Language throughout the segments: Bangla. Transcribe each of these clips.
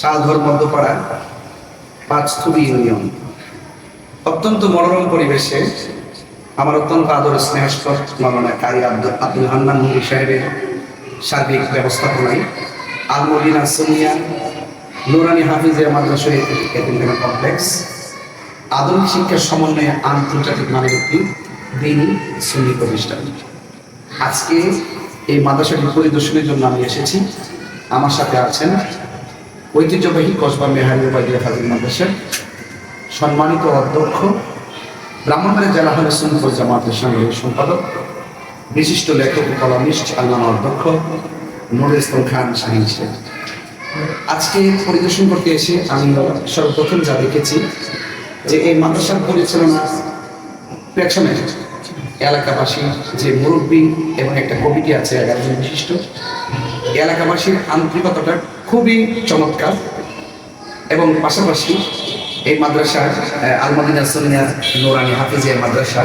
শালঘর মধ্যপাড়া পাঁচথুবি ইউনিয়ন। অত্যন্ত মনোরম পরিবেশে আমার অত্যন্ত আদর স্নেহাস্পদ মামলা কারি আব্দুল আব্দুল হান্নান মুহি সাহেবের সার্বিক ব্যবস্থাপনায় আলমদিনা সুনিয়া, নুরানি হাফিজের মাদ্রাসা এতিমখানা কমপ্লেক্স, আধুনিক শিক্ষার সমন্বয়ে আন্তর্জাতিক মানের একটি দিনই সুন্নি প্রতিষ্ঠান। আজকে এই মাদ্রাসাটি পরিদর্শনের জন্য আমি এসেছি। আমার সাথে আছেন ঐতিহ্যবাহী কসবা মেহারি ওবায়দুল হাজির মাদ্রাসার সম্মানিত অধ্যক্ষ ব্রাহ্মণবাড়ি জেলা হলে সুন্দর জামাতের সঙ্গে সম্পাদক, বিশিষ্ট লেখক কলামিস্ট, আল্লামা অধ্যক্ষ নুরুল ইসলাম খান শাহিন আজকে পরিদর্শন করতে এসে আমি সর্বপ্রথম যা দেখেছি, যে এই মাদ্রাসার পরিচালনা পেছনে এলাকাবাসী যে মুরব্বী এবং একটা কমিটি আছে, এগারো বিশিষ্ট এলাকাবাসীর আন্তরিকতাটা খুবই চমৎকার। এবং পাশাপাশি এই মাদ্রাসার আলমাদিনা সুনিয়া নোরানি হাফিজিয়া মাদ্রাসা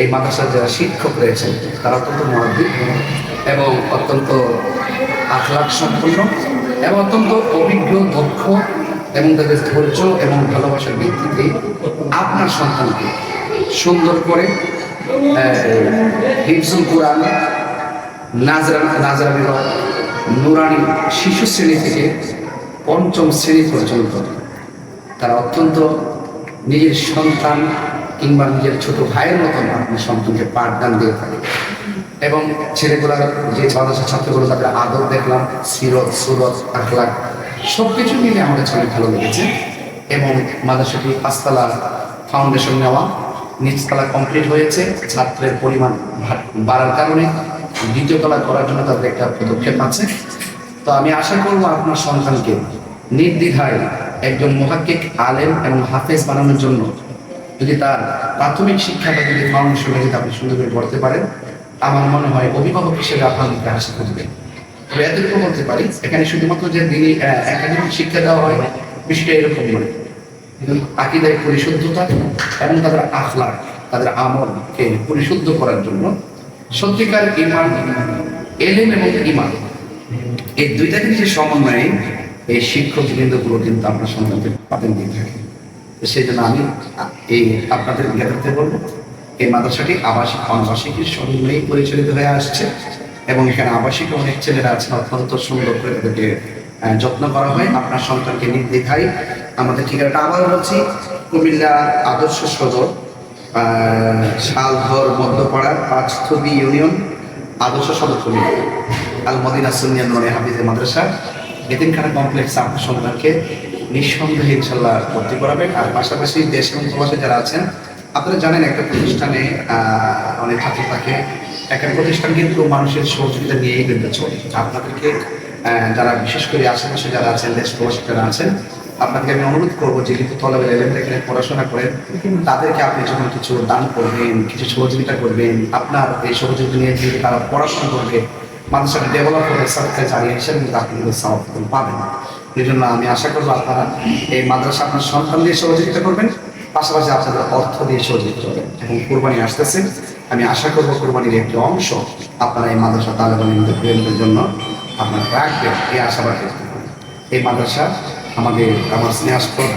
এই মাদ্রাসার যারা শিক্ষক রয়েছেন, তারা অত্যন্ত মহাদ্দিক এবং অত্যন্ত আখলাখ সম্পন্ন এবং অত্যন্ত অভিজ্ঞ, দক্ষ এবং তাদের ধৈর্য এবং ভালোবাসার ভিত্তিতে আপনার সন্তানকে সুন্দর করে হিফজুল কোরআন নাজরা নাজরা বিভাগ নুরানি শিশু শ্রেণি থেকে পঞ্চম শ্রেণি পর্যন্ত। তারা অত্যন্ত নিজের সন্তান কিংবা নিজের ছোট ভাইয়ের মতন আপনি সন্তানকে পাঠদান দিয়ে থাকে এবং ছেলেগুলার যে মাদ্রাসা ছাত্রগুলো, তাদের আদর দেখলাম, সিরত, সুরত আখলাক সব কিছু মিলে আমাদের ছেলে ভালো লেগেছে। এবং মাদ্রাসাটি পাঁচতলা ফাউন্ডেশন নেওয়া, নিচতলা কমপ্লিট হয়েছে। ছাত্রের পরিমাণ বাড়ার কারণে দ্বিতীয় তলা করার জন্য তাদের একটা পদক্ষেপ আছে। তো আমি আশা করব আপনার সন্তানকে নির্দ্বিধায় একজন মহাক্কিক আলেম এবং হাফেজ বানানোর জন্য যদি তার প্রাথমিক শিক্ষাটা যদি ফাউন্ডেশনে যদি আপনি সুন্দর করে পড়তে পারেন, আমার মনে হয় অভিভাবক হিসেবে মুখে হাসি খুঁজবে তবে এতটুকু বলতে পারি, এখানে শুধুমাত্র যে দিনই একাডেমিক শিক্ষা দেওয়া হয়, বিষয়টা এরকম নয়। আকিদায় পরিশুদ্ধতা এবং তাদের আখলাক তাদের আমলকে পরিশুদ্ধ করার জন্য সত্যিকার ইমান এলেম এবং ইমান এই দুইটা জিনিসের সমন্বয়ে এই শিক্ষক বৃন্দগুলো কিন্তু আপনার সন্তানকে পাবেন দিয়ে থাকে। সেই জন্য আমি এই আপনাদের জ্ঞাতার্থে বলব, এই মাদ্রাসাটি আবাসিক অনাবাসিকের সমন্বয়ে পরিচালিত হয়ে আসছে এবং এখানে আবাসিক অনেক ছেলেরা আছেন অত্যন্ত সুন্দর করে তাদেরকে যত্ন করা হয়। আপনার সন্তানকে নির্দ্বিধায় আমাদের ঠিকানাটা আবার বলছি, কুমিল্লা আদর্শ সদর শালঘর মধ্যপাড়া পাঁচথবি ইউনিয়ন আদর্শ সদর আল মদিনা সুনিয়া নরে হাফিজে মাদ্রাসা। এতিমখানা কমপ্লেক্স আপনার সন্তানকে নিঃসন্দেহে ইনশাল্লাহ ভর্তি করাবেন। আর পাশাপাশি দেশ এবং প্রবাসে যারা আছেন, আপনারা জানেন একটা প্রতিষ্ঠানে অনেক ছাত্র থাকে। একটা প্রতিষ্ঠান কিন্তু মানুষের সহযোগিতা নিয়েই কিন্তু চলে। আপনাদেরকে যারা বিশেষ করে আশেপাশে যারা আছেন, দেশ প্রবাসী যারা আছেন আপনাকে আমি অনুরোধ করব যে কিন্তু তলবের এখানে পড়াশোনা করেন, তাদেরকে আপনি যখন কিছু দান করবেন, কিছু সহযোগিতা করবেন, আপনার এই সহযোগিতা নিয়ে যদি তারা পড়াশোনা করবে, মানুষের ডেভেলপ করে সরকার জানিয়ে হিসেবে কিন্তু আপনি কিন্তু সমর্থন পাবেন এই জন্য আমি আশা করব আপনারা এই মাদ্রাসা আপনার সন্তান দিয়ে সহযোগিতা করবেন, পাশাপাশি আপনাদের অর্থ দিয়ে সহযোগিতা করবেন। এবং কোরবানি আসতেছে, আমি আশা করব কোরবানির একটি অংশ আপনারা এই মাদ্রাসা তালেবানের জন্য আপনারা রাখবেন। এই আশাবাদ এই মাদ্রাসা আমাদের আমার স্নেহাস্পদ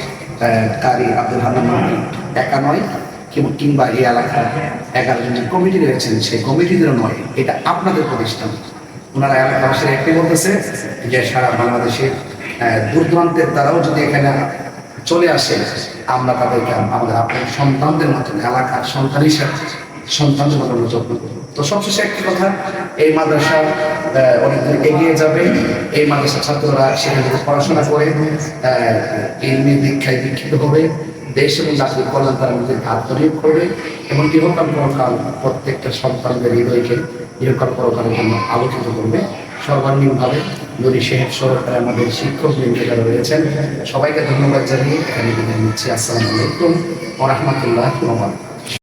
কারি আব্দুল হান্নান একা নয় কিংবা- এই এলাকার এগারো জন কমিটি রয়েছেন, সেই কমিটিদেরও নয়, এটা আপনাদের প্রতিষ্ঠান। ওনারা এলাকাবাসীরা একটাই বলতেছে যে সারা বাংলাদেশের দূর দ্বারাও যদি এখানে চলে আসে, আমরা তাদেরকে, আমাদের আপনার সন্তানদের মতন এলাকার সন্তান হিসাবে সন্তানদের মতো আমরা যত্ন করব। তো সবশেষে একটি কথা, এই মাদ্রাসা অনেক দূর এগিয়ে যাবে। এই মাদ্রাসার ছাত্ররা সেখানে পড়াশোনা করে ইলমি দীক্ষায় দীক্ষিত হবে। দেশ এবং জাতির কল্যাণ তারা নিজের আত্মনিয়োগ করবে। এবং ইহকাল পরকাল প্রত্যেকটা সন্তানদের হৃদয়কে ইহকাল পরকালের জন্য আলোকিত করবে। সর্বাঙ্গীনভাবে নুরি শেহেব সরকার আমাদের শিক্ষক বৃন্দ রয়েছেন, সবাইকে ধন্যবাদ জানিয়ে এখানে নিচ্ছি। আসসালামু আলাইকুম ও রহমতুল্লাহ